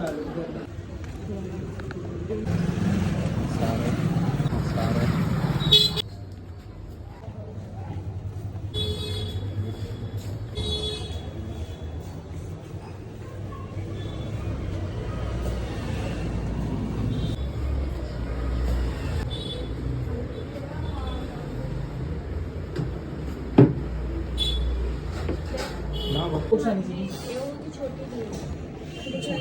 ਕਰਾ ਲਓ ਸਾਰੇ ਸਾਰੇ ਨਾ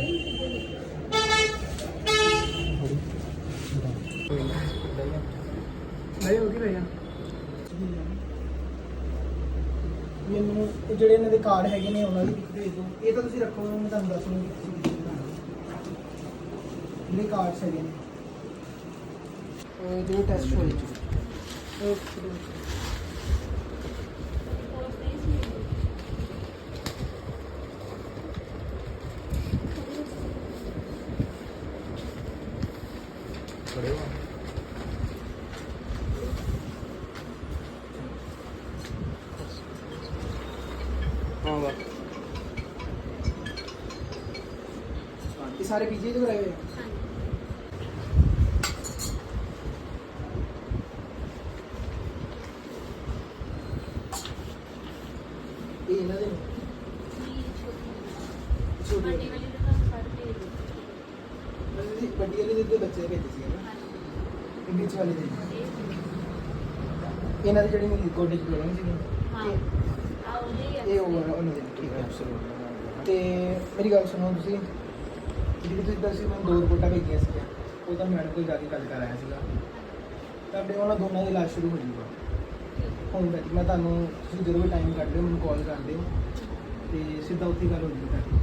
ਉਹ ਮੈਨੂੰ ਜਿਹੜੇ ਇਹਨਾਂ ਦੇ ਕਾਰਡ ਹੈਗੇ ਨੇ ਉਹਨਾਂ ਦੀ ਪਿਕ ਭੇਜ ਦਿਓ ਇਹ ਤਾਂ ਤੁਸੀਂ ਰੱਖੋ ਮੈਂ ਤੁਹਾਨੂੰ ਦੱਸ ਦੂੰਗੀ ਤੁਸੀਂ ਕਿੱਥੇ ਬਣਾਉਣਾ ਜਿਹੜੇ ਕਾਰਡਸ ਹੈਗੇ ਨੇ ਉਹ ਜਿਹੜੇ ਟੈਸਟ ਹੋਏ ਉਹ ਸਾਰੇ ਪੀਜੀ ਤੋਂ ਕਰਾਏ ਹੋਏ ਆ। ਇਹ ਇਹਨਾਂ ਦੇ ਨੇ? ਛੋਟੇ ਵੱਡੀ ਵਾਲੀ ਦਾ ਤਾਂ ਸਾਰੇ ਭੇਜ ਦਿਓ। ਮਤਲਬ ਕਿ ਵੱਡੀ ਵਾਲੇ ਦੇ ਬੱਚੇ ਭੇਜੇ ਸੀ ਨਾ। ਇਹ ਵਿੱਚ ਵਾਲੇ ਦੇ। ਇਹ ਇਹਨਾਂ ਦੀ ਜਿਹੜੀ ਮੇਰੀ ਕੋਡੇ ਚ ਪ੍ਰੋਬਲਮ ਸੀ ਹਾਂ। ਆ ਉਹਦੇ ਹੀ ਆ। ਇਹ ਉਹ ਉਹਨਾਂ ਦੇ ਠੀਕ ਹੈ ਤੇ ਮੇਰੀ ਗੱਲ ਸੁਣੋ ਤੁਸੀਂ। ਜਿਹੜੀ ਤੁਸੀਂ ਦੱਸੀ ਮੈਨੂੰ ਦੋ ਰਿਪੋਰਟਾਂ ਭੇਜੀਆਂ ਸੀ ਉਹ ਤਾਂ ਮੈਡਮ ਕੋਲ ਜਾ ਕੇ ਗੱਲ ਕਰ ਆਇਆ ਸੀਗਾ। ਤੁਹਾਡੇ ਉਹਨਾਂ ਦੋਨਾਂ ਦਾ ਇਲਾਜ ਸ਼ੁਰੂ ਹੋ ਜੂਗਾ ਹੁਣ ਤੱਕ ਮੈਂ ਤੁਹਾਨੂੰ ਤੁਸੀਂ ਜਦੋਂ ਵੀ ਟਾਈਮ ਕੱਢ ਲਿਓ, ਮੈਨੂੰ ਕਾਲ ਕਰ ਦਿਓ ਤੇ ਸਿੱਧਾ ਉੱਥੇ ਗੱਲ ਹੋ ਜੂਗੀ ਤੁਹਾਡੀ।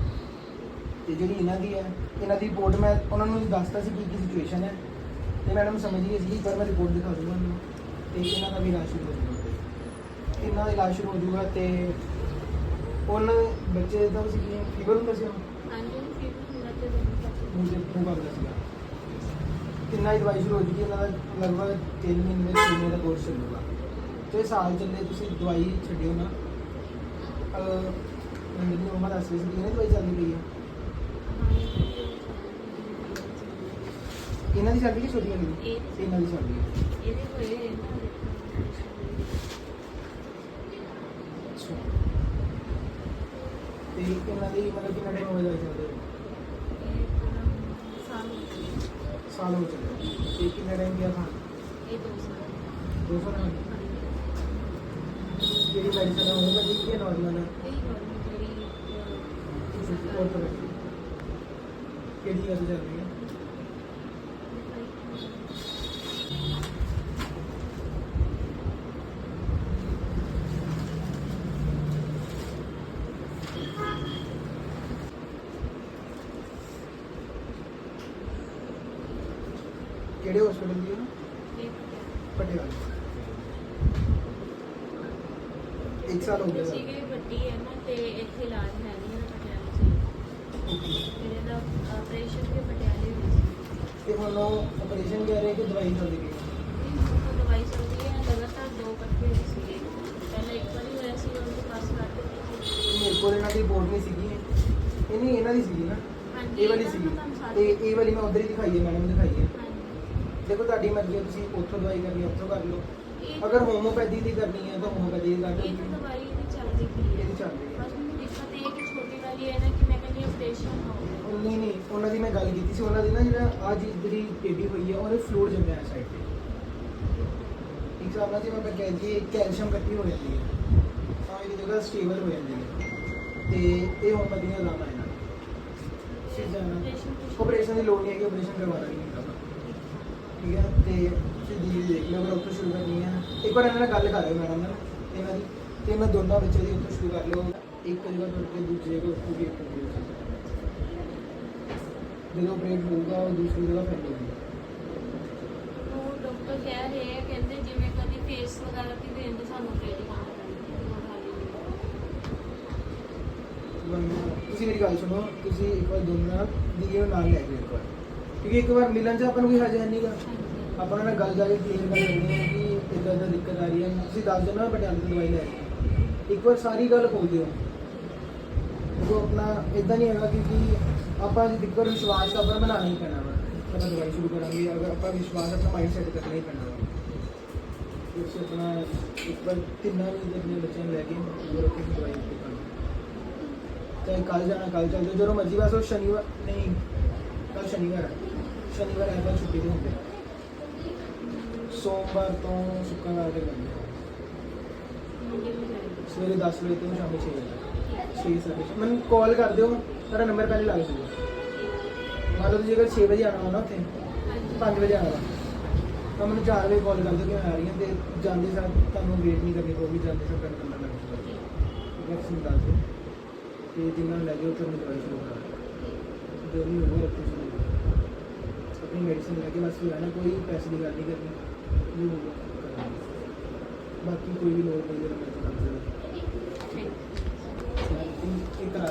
ਤੇ ਜਿਹੜੀ ਇਹਨਾਂ ਦੀ ਹੈ ਇਹਨਾਂ ਦੀ ਰਿਪੋਰਟ ਮੈਂ ਉਹਨਾਂ ਨੂੰ ਦੱਸਤਾ ਸੀ ਕੀ ਕੀ ਸਿਚੁਏਸ਼ਨ ਹੈ। ਤੇ ਮੈਡਮ ਸਮਝ ਗਈ ਸੀ, ਪਰ ਮੈਂ ਰਿਪੋਰਟ ਦਿਖਾ ਦੂੰਗਾ ਤੁਹਾਨੂੰ। ਤੇ ਇਹਨਾਂ ਦਾ ਵੀ ਇਲਾਜ ਸ਼ੁਰੂ ਹੋ ਜਾਊਗਾ। ਇਹਨਾਂ ਦਾ ਇਲਾਜ ਸ਼ੁਰੂ ਹੋ ਜੂਗਾ ਤੇ ਉਹਨਾਂ ਬੱਚੇ ਦਾ ਸੀ ਕੀ ਫੀਵਰ ਹੁੰਦਾ ਸੀ ਉਹਨੂੰ ਹਾਂਜੀ ਫਿਰ ਹੁੰਦਾ ਤੇ ਦੋਨੋਂ ਪਾਸੇ ਮੁਝੇ ਖੂਨ ਕਰਦਾ ਸੀਗਾ ਕਿੰਨਾ ਹੀ ਦਵਾਈ ਸ਼ੁਰੂ ਹੋ ਜੂਗੀ ਇਹਨਾਂ ਦਾ ਲਗਭਗ 3 ਮਹੀਨੇ ਦੇ ਮਹੀਨੇ ਦਾ ਕੋਰਸ ਚੱਲੂਗਾ ਤੇ ਸਾਲ ਚੱਲੇ ਤੁਸੀਂ ਦਵਾਈ ਛੱਡਿਓ ਨਾ ਅਹ ਮੇਰੀ ਉਮਰ ਦੱਸ ਰਹੀ ਸੀ ਕਿ ਇਹਨੇ ਦਵਾਈ ਚੱਲਦੀ ਪਈ ਹੈ ਇਹਨਾਂ ਦੀ ਚੱਲਦੀ ਕਿ ਛੋਟੀ ਵਾਲੀ ਦੀ ਇਹ- ਇਹਨਾਂ ਦੀ ਚੱਲਦੀ ਹੈ ਇਹਦੇ ਹੋਏ ਹੋਏ ਨਾ ਅੱਛਾ ਤੇ ਇਹਨਾਂ ਦੀ ਮਤਲਬ ਕਿੰਨਾ ਟਾਈਮ ਹੋ ਜਾਏਗਾ ਚੱਲਦੇ ਇਹ ਪੂਰਾ ਸਾਲ ਹੋ ਕਿੰਨਾ ਟਾਈਮ ਗਿਆ ਖਾਣ। ਇਹ ਦੋ ਸਾਲ। ਦੋ ਸਾਲ ਹੋ ਗਏ। ਜਿਹੜੀ ਮੈਡੀਸਨ ਹੈ ਉਹ ਮੈਂ ਠੀਕ ਹੈ ਨਾਰਮਲ ਹੈ ਇਹ ਗਵਰਨਮੈਂਟ ਜਿਹੜੀ ਕਿਹੜੀ ਗੱਲ ਚੱਲ ਰਹੀ ਹੈ ਕਿਹੜੇ ਹਸਪੀਟਲ ਦੀ ਹੈ ਪਟਿਆਲਾ ਇੱਕ ਸਾਲ ਹੋ ਗਿਆ। ਸਰ ਸੀਗੇ ਵੱਡੀ ਹੈ ਨਾ ਤੇ ਇੱਥੇ ਇਲਾਜ ਹੈ ਨਹੀਂ ਨਾ ਪਟਿਆਲੇ 'ਚ। ਫਿਰ ਇਹਦਾ ਆਪਰੇਸ਼ਨ ਵੀ ਪਟਿਆਲੇ ਹੋਇਆ ਸੀ। ਤੇ ਹੁਣ ਆਪਰੇਸ਼ਨ ਕਰ ਰਹੇ ਕਿ ਦਵਾਈ ਚੱਲਦੀ? ਇਹ ਉਹ ਦਵਾਈ ਚੱਲਦੀ ਹੈ ਲਗਾਤਾਰ ਦੋ ਹੋਏ ਸੀਗੇ। ਪਹਿਲਾਂ ਇੱਕ ਵਾਰੀ ਹੋਇਆ ਸੀ ਉਹਦੇ ਪਾਸ ਕਰ ਦਿੱਤੀ ਮੇਰੇ ਕੋਲ ਇਹਨਾਂ ਦੀ ਰਿਪੋਰਟ ਨਹੀਂ ਸੀਗੀ। ਇਹ ਨਹੀਂ ਇਹਨਾਂ ਦੀ ਸੀਗੀ ਨਾ? ਇਹ ਵਾਲੀ ਸੀਗੀ। ਤੇ ਇਹ ਵਾਲੀ ਮੈਂ ਉਧਰ ਹੀ ਦਿਖਾਈ ਹੈ ਮੈਡਮ ਦਿਖਾਈ ਹੈ। ਦੇਖੋ ਤੁਹਾਡੀ ਮਰਜ਼ੀ ਹੈ ਤੁਸੀਂ ਉੱਥੋਂ ਦਵਾਈ ਕਰਨੀ ਹੈ ਉੱਥੋਂ ਕਰ ਲਓ। ਇਹ ਅਗਰ ਹੋਮੋਪੈਥੀ ਦੀ ਕਰਨੀ ਹੈ ਤਾਂ ਹੋਮੋਪੈਥੀ ਦੀ ਕਰ ਇਹ ਲਓ ਤਾਂ ਦਵਾਈ ਇਹਦੀ ਚੱਲਦੀ ਪਈ ਹੈ। ਇਹਦੀ ਚੱਲ ਰਹੀ ਹੈ। ਬਸ ਮੈਨੂੰ ਦਿੱਕਤ ਇਹ ਹੈ ਕਿ ਛੋਟੀ ਵਾਲੀ ਹੈ ਨਾ ਕਿ ਮੈਂ ਕਹਿੰਦੀ ਆਪਰੇਸ਼ਨ ਹੋ ਉਹ ਨਹੀਂ ਨਹੀਂ ਉਹਨਾਂ ਦੀ ਮੈਂ ਗੱਲ ਕੀਤੀ ਸੀ ਉਹਨਾਂ ਦੀ ਨਾ ਜਿਹੜਾ ਆ ਚੀਜ਼ ਜਿਹੜੀ ਟੇਢੀ ਹੋਈ ਹੈ ਉਹਦੇ ਫਲੂਡ ਜੰਮਿਆ ਸਾਈਡ ਤੇ। ਇੱਕ ਹਿਸਾਬ ਨਾਲ ਜਿਵੇਂ ਕੈਲਸ਼ੀਅਮ ਇਕੱਠੀ ਹੋ ਜਾਂਦੀ ਹੈ। ਤਾਂ ਇਹਦੀ ਜਗ੍ਹਾ ਸਟੇਬਲ ਹੋ ਜਾਂਦੀ ਹੈ। ਤੇ ਇਹ ਹੋਮੋਪੈਥੀ ਦਾ ਨਾਮ ਹੈ ਇਹਨਾਂ ਦਾ ਸਿਰ ਜਾਣਾ ਆਪਰੇਸ਼ਨ ਦੀ ਲੋੜ ਨਹੀਂ ਹੈ ਕਿ ਆਪਰੇਸ਼ਨ ਕਰਵਾ ਦਾਂਗੇ। ਠੀਕ ਹੈ ਤੇ ਤੁਸੀਂ ਦੀ ਦੇਖ ਲਓ ਅਗਰ ਉੱਥੋਂ ਸ਼ੁਰੂ ਕਰਨੀ ਹੈ। ਇੱਕ ਵਾਰ ਇਹਨਾਂ ਨਾਲ ਗੱਲ ਕਰ ਲਿਓ ਮੈਡਮ ਨਾਲ ਇਹਨਾਂ ਦੀ ਤੇ ਇਹਨਾਂ ਦੋਨਾਂ ਵਿੱਚੋਂ ਦੀ ਉੱਥੋਂ ਸ਼ੁਰੂ ਕਰ ਲਿਓ। ਇੱਕ ਜਗ੍ਹਾ ਤੋਂ ਕੇ ਦੂਜੀ ਜਗ੍ਹਾ ਉੱਥੋਂ ਵੀ ਇੱਕ ਜਗ੍ਹਾ ਜਦੋਂ ਆਪਰੇਟ ਹੋਊਗਾ ਉਹ ਦੂਸਰੀ ਜਗ੍ਹਾ ਫਿਰ ਹੋਊਗੀ ਉਹ ਡਾਕਟਰ ਕਹਿ ਰਹੇ ਆ ਕਹਿੰਦੇ ਜਿਵੇਂ ਕਦੀ ਫੇਸ ਵਗੈਰਾ ਤੇ ਦੇਣ ਦੇ ਸਾਨੂੰ ਟ੍ਰੇਨਿੰਗ ਆਉਣੀ ਤੁਸੀਂ ਮੇਰੀ ਗੱਲ ਸੁਣੋ ਤੁਸੀਂ ਇੱਕ ਵਾਰ ਦੋਨਾਂ ਦੀ ਨਾਲ ਲੈ ਕੇ ਇੱਕ ਵਾਰ। ਕਿਉਂਕਿ ਇੱਕ ਵਾਰ ਮਿਲਣ 'ਚ ਆਪਾਂ ਨੂੰ ਕੋਈ ਹਰਜ ਹੈ ਨਹੀਂਗਾ ਆਪਾਂ ਉਹਨਾਂ ਨਾਲ ਗੱਲ ਜਾ ਕੇ ਕਲੀਅਰ ਕਰ ਲੈਂਦੇ ਹਾਂ ਕਿ ਇਦਾਂ ਦਾ ਦਿੱਕਤ ਆ ਰਹੀ ਹੈ। ਤੁਸੀਂ ਦੱਸ ਦਿਓ ਨਾ ਪਟਿਆਲੇ ਤੋਂ ਦਵਾਈ ਲੈ ਕੇ। ਇੱਕ ਵਾਰ ਸਾਰੀ ਗੱਲ ਖੋਲ ਦਿਓ ਜੋ ਆਪਣਾ ਇਦਾਂ ਨਹੀਂ ਹੈਗਾ ਕਿਉਂਕਿ ਆਪਾਂ ਜੇ ਦਿੱਕਰ ਵਿਸ਼ਵਾਸ ਤਾਂ ਆਪਣਾ ਬਣਾਉਣਾ ਹੀ ਪੈਣਾ ਵਾ। ਆਪਾਂ ਦਵਾਈ ਸ਼ੁਰੂ ਕਰਾਂਗੇ, ਅਗਰ ਆਪਾਂ ਵਿਸ਼ਵਾਸ ਆਪਣਾ ਮਾਈਂਡ ਸੈਟ ਕਰਨਾ ਹੀ ਪੈਣਾ ਵਾ। ਉਸ ਆਪਣਾ ਇੱਕ ਵਾਰ ਤਿੰਨਾਂ ਵੀ ਆਪਣੇ ਬੱਚਿਆਂ ਨੂੰ ਲੈ ਕੇ ਉਹ ਰੱਖੇ ਦਵਾਈ ਸ਼ੁਰੂ ਕਰਨੀ ਚਾਹੇ ਕੱਲ ਜਾਣਾ ਕੱਲ ਚੱਲ ਜਾਓ। ਜਦੋਂ ਮਰਜ਼ੀ ਬਸ ਉਹ ਸ਼ਨੀਵਾਰ, ਨਹੀਂ ਕੱਲ ਸ਼ਨੀਵਾਰ ਹੈ ਸ਼ਨੀਵਾਰ, ਐਤਵਾਰ ਛੁੱਟੀ ਦੇ ਹੁੰਦੇ ਸੋਮਵਾਰ ਤੋਂ ਸ਼ੁੱਕਰਵਾਰ ਤੱਕ ਲੱਗਦੇ ਆ। ਸਵੇਰੇ 10 ਵਜੇ ਤੋਂ ਸ਼ਾਮ 6 ਵਜੇ ਤੱਕ। 6 ਮੈਨੂੰ ਕਾਲ ਕਰ ਦਿਓ, ਤੁਹਾਡਾ ਨੰਬਰ ਪਹਿਲੇ ਲੱਗ ਜੂਗਾ ਮੰਨ ਲਓ ਤੁਸੀਂ ਅਗਰ 6 ਵਜੇ ਆਣਾ ਹੋਣਾ ਉੱਥੇ ਹਾਂਜੀ 5 ਵਜੇ ਆਣਾ ਵਾ ਤਾਂ ਮੈਨੂੰ 4 ਵਜੇ ਕਾਲ ਕਰ ਦਿਓ ਕਿ ਮੈਂ ਆ ਰਹੀ ਹਾਂ ਤੇ ਜਾਂਦੇ ਸਾਰ ਤੁਹਾਨੂੰ ਵੇਟ ਨਹੀਂ ਕਰਨੀ ਪਊਗੀ, ਜਾਂਦੇ ਸਾਰ ਤੁਹਾਡਾ ਨੰਬਰ ਲੱਗ ਜੂਗਾ ਵੈਕਸੀਨ ਦੱਸ ਦਿਓ। ਤੇ ਜਿੰਨਾਂ ਨੂੰ ਲੈ ਜਾਓ ਤੁਹਾਨੂੰ ਦਵਾਈ ਸ਼ੁਰੂ ਕਰਾ ਜੋ ਵੀ ਹੋਊਗਾ, ਉੱਥੇ ਮੈਡੀਸਿਨ ਲੈ ਕੇ ਬਸ ਫਿਰ ਆਣਾ ਕੋਈ ਪੈਸੇ ਦੀ ਗੱਲ ਨਹੀਂ ਕਰਨੀ। ਜੋ ਹੋਊਗਾ ਬਾਕੀ ਕੋਈ ਵੀ ਲੋੜ ਪਈ ਤਾਂ ਮੈਂ ਤੁਹਾਨੂੰ ਦੱਸ ਦਿੰਦਾ।